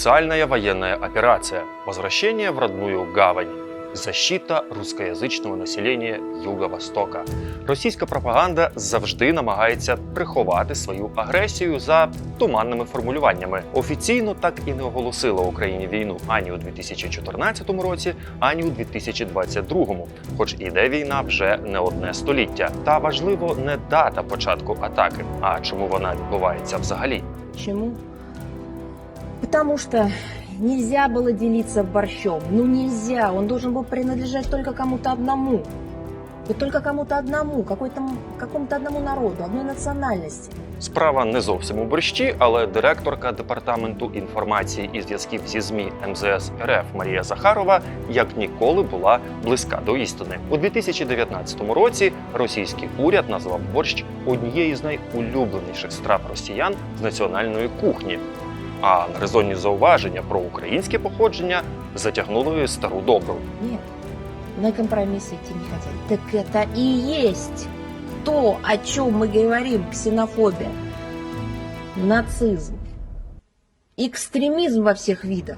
Специальная военная операция. Возвращение в родную гавань. Защита рускоязичного населення Юго-Востока. Російська пропаганда завжди намагається приховати свою агресію за туманними формулюваннями. Офіційно так і не оголосила Україні війну ані у 2014 році, ані у 2022, хоч іде війна вже не одне століття. Та важливо не дата початку атаки, а чому вона відбувається взагалі. Почему? Потому что нельзя было делиться борщом. Ну нельзя. Он должен был принадлежать только кому-то одному. И только кому-то одному, какому-то одному народу, одной национальности. Справа не зовсім у борщі, але директорка департаменту інформації і зв'язків зі ЗМІ МЗС РФ Марія Захарова як ніколи була близька до істини. У 2019 році російський уряд назвав борщ однією з найулюбленіших страв росіян з національної кухні. А на резонні зауваження про українське походження затягнули стару добру. Нет, на компромиссы идти не хотели. Так это и есть то, о чем мы говорим, ксенофобия, нацизм, экстремизм во всех видах.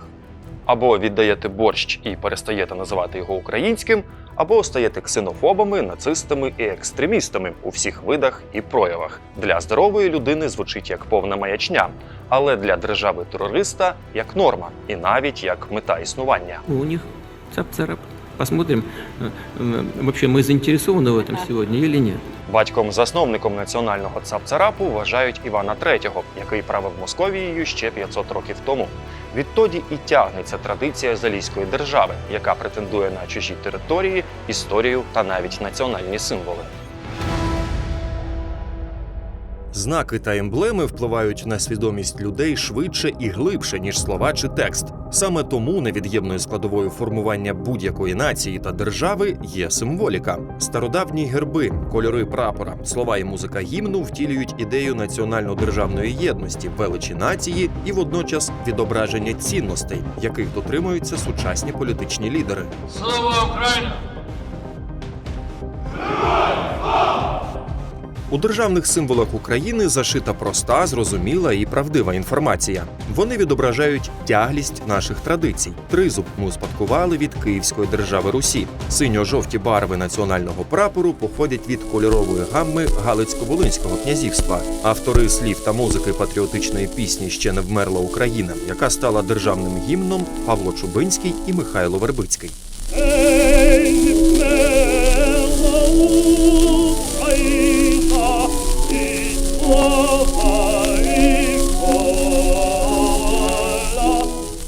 Або віддаєте борщ і перестаєте називати його українським, або стаєте ксенофобами, нацистами і екстремістами у всіх видах і проявах. Для здорової людини звучить як повна маячня, але для держави терориста як норма, і навіть як мета існування. У них цап-царап. Посмотрим, э, э, вообще мы заинтересованы в этом сегодня или нет. Батьком-засновником національного цапцарапу вважають Івана III, який правив Московією ще 500 років тому. Відтоді і тягнеться традиція залізької держави, яка претендує на чужі території, історію та навіть національні символи. Знаки та емблеми впливають на свідомість людей швидше і глибше, ніж слова чи текст. Саме тому невід'ємною складовою формування будь-якої нації та держави є символіка. Стародавні герби, кольори прапора, слова і музика гімну втілюють ідею національно-державної єдності, величі нації і водночас відображення цінностей, яких дотримуються сучасні політичні лідери. Слава Україна! У державних символах України зашита проста, зрозуміла і правдива інформація. Вони відображають тяглість наших традицій. Тризуб ми успадкували від Київської держави Русі. Синьо-жовті барви національного прапору походять від кольорової гамми Галицько-Волинського князівства. Автори слів та музики патріотичної пісні Ще не вмерла Україна, яка стала державним гімном Павло Чубинський і Михайло Вербицький.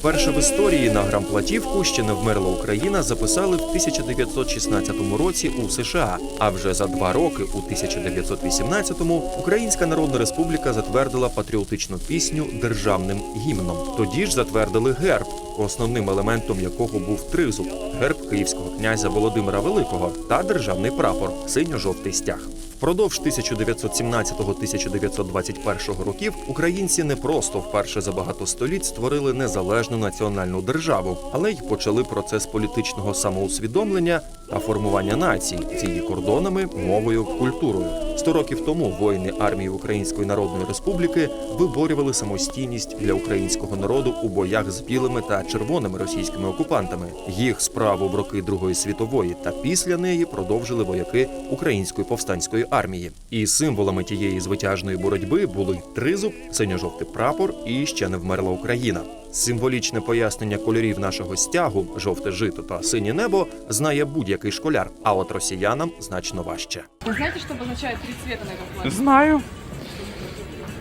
Перше в історії на грамплатівку ще не вмерла Україна записали в 1916 році у США. А вже за два роки, у 1918-му, Українська Народна Республіка затвердила патріотичну пісню державним гімном. Тоді ж затвердили герб, основним елементом якого був тризуб, герб київського князя Володимира Великого та державний прапор синьо-жовтий стяг. Впродовж 1917-1921 років українці не просто вперше за багато століть створили незалежну національну державу, але й почали процес політичного самоусвідомлення та формування нації з її кордонами, мовою, культурою. Сто років тому воїни армії Української Народної Республіки виборювали самостійність для українського народу у боях з білими та червоними російськими окупантами. Їх справу в роки Другої світової та після неї продовжили вояки Української повстанської армії. І символами тієї звитяжної боротьби були тризуб, синьо-жовтий прапор і ще не вмерла Україна. Символічне пояснення кольорів нашого стягу, жовте жито та синє небо, знає будь-який школяр, а от росіянам значно важче. Вы знаете, что обозначает три цвета на этом флаге? Знаю.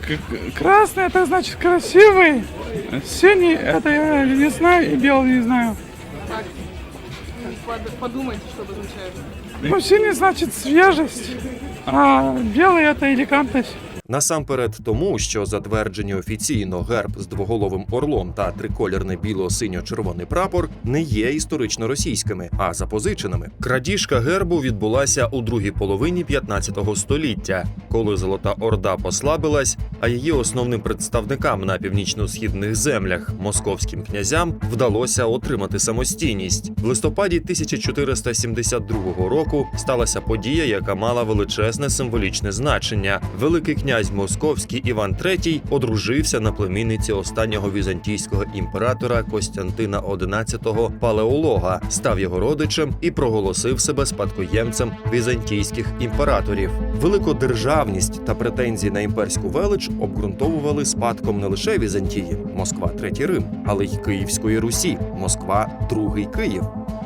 К- Красный это значит красивый. Синий это я не знаю и белый не знаю. Так, под- подумайте, что обозначает. Ну, синий значит свежесть, а белый это элегантность. Насамперед тому, що затверджені офіційно герб з двоголовим орлом та триколірний біло-синьо-червоний прапор не є історично російськими, а запозиченими. Крадіжка гербу відбулася у другій половині 15 століття, коли Золота Орда послабилась, а її основним представникам на північно-східних землях московським князям вдалося отримати самостійність. В листопаді 1472 року сталася подія, яка мала величезне символічне значення. Великий князь князь Московський Іван III одружився на племінниці останнього візантійського імператора Костянтина XI Палеолога, став його родичем і проголосив себе спадкоємцем візантійських імператорів. Великодержавність та претензії на імперську велич обґрунтовували спадком не лише Візантії, Москва Третій Рим, але й Київської Русі, Москва Другий Київ.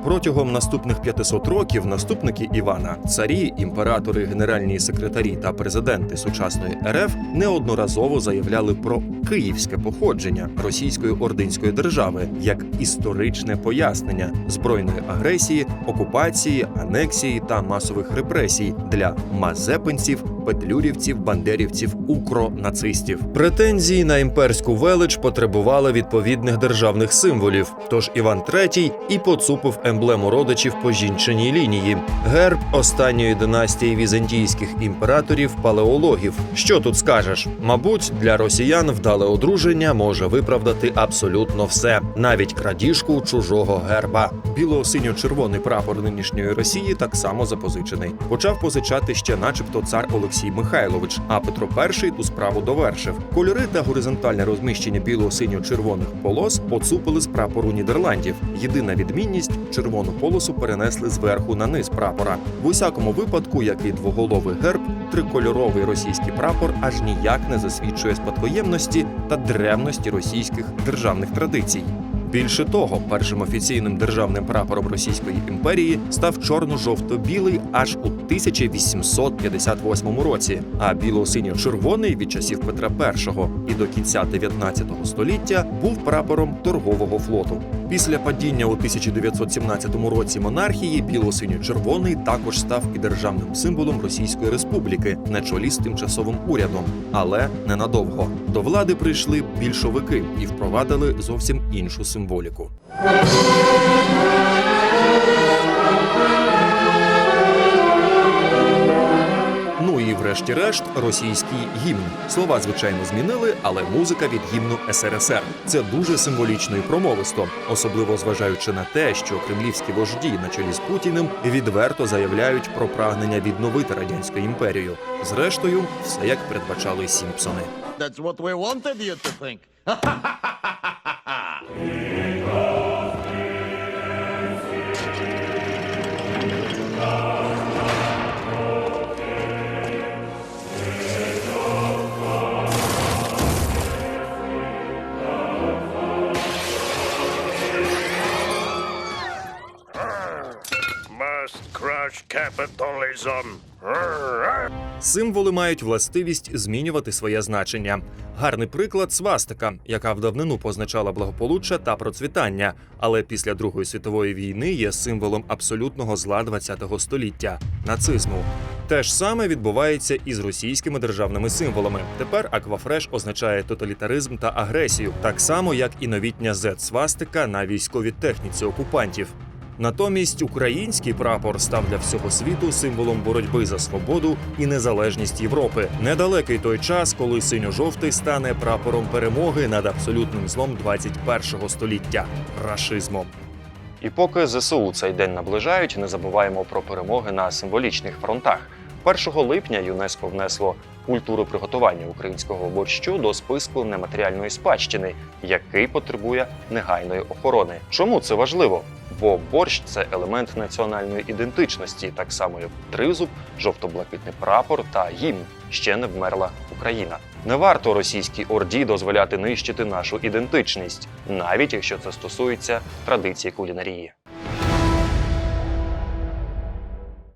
Протягом наступних 500 років наступники Івана, царі, імператори, генеральні секретарі та президенти сучасної РФ неодноразово заявляли про київське походження російської ординської держави як історичне пояснення збройної агресії, окупації, анексії та масових репресій для мазепинців, петлюрівців, бандерівців, укронацистів. Претензії на імперську велич потребували відповідних державних символів. Тож Іван III і поцупив емблему родичів по жінчиній лінії герб останньої династії візантійських імператорів палеологів. Що тут скажеш? Мабуть, для росіян вдале одруження може виправдати абсолютно все, навіть крадіжку чужого герба. Біло-синьо-червоний прапор нинішньої Росії так само запозичений. Почав позичати ще, начебто, цар Олексій Михайлович. А Петро І ту справу довершив. Кольори та горизонтальне розміщення біло-синьо-червоних полос поцупили з прапору Нідерландів. Єдина відмінність червону полосу перенесли зверху на низ прапора. В усякому випадку, як і двоголовий герб, трикольоровий російський прапор аж ніяк не засвідчує спадкоємності та древності російських державних традицій. Більше того, першим офіційним державним прапором Російської імперії став чорно-жовто-білий аж у 1858 році, а біло-синьо-червоний від часів Петра І і до кінця 19 століття був прапором торгового флоту. Після падіння у 1917 році монархії біло-синьо-червоний також став і державним символом Російської Республіки на чолі з тимчасовим урядом, але ненадовго. До влади прийшли більшовики і впровадили зовсім іншу символіку. Врешті-решт російський гімн. Слова звичайно змінили, але музика від гімну СРСР. Це дуже символічно і промовисто, особливо зважаючи на те, що кремлівські вожді на чолі з Путіним відверто заявляють про прагнення відновити радянську імперію. Зрештою, все як передбачали Сімпсони. That's what we wanted you to think. capitalism. Символи мають властивість змінювати своє значення. Гарний приклад свастика, яка в давнину позначала благополуччя та процвітання, але після Другої світової війни є символом абсолютного зла ХХ століття нацизму. Те ж саме відбувається і з російськими державними символами. Тепер аквафреш означає тоталітаризм та агресію, так само як і новітня Z-свастика на військовій техніці окупантів. Натомість український прапор став для всього світу символом боротьби за свободу і незалежність Європи. Недалекий той час, коли синьо-жовтий стане прапором перемоги над абсолютним злом 21-го століття рашизмом. І поки ЗСУ цей день наближають, не забуваємо про перемоги на символічних фронтах. 1 липня ЮНЕСКО внесло культуру приготування українського борщу до списку нематеріальної спадщини, який потребує негайної охорони. Чому це важливо? Бо борщ це елемент національної ідентичності, так само як тризуб, жовто-блакитний прапор та гімн. Ще не вмерла Україна. Не варто російській орді дозволяти нищити нашу ідентичність, навіть якщо це стосується традиції кулінарії.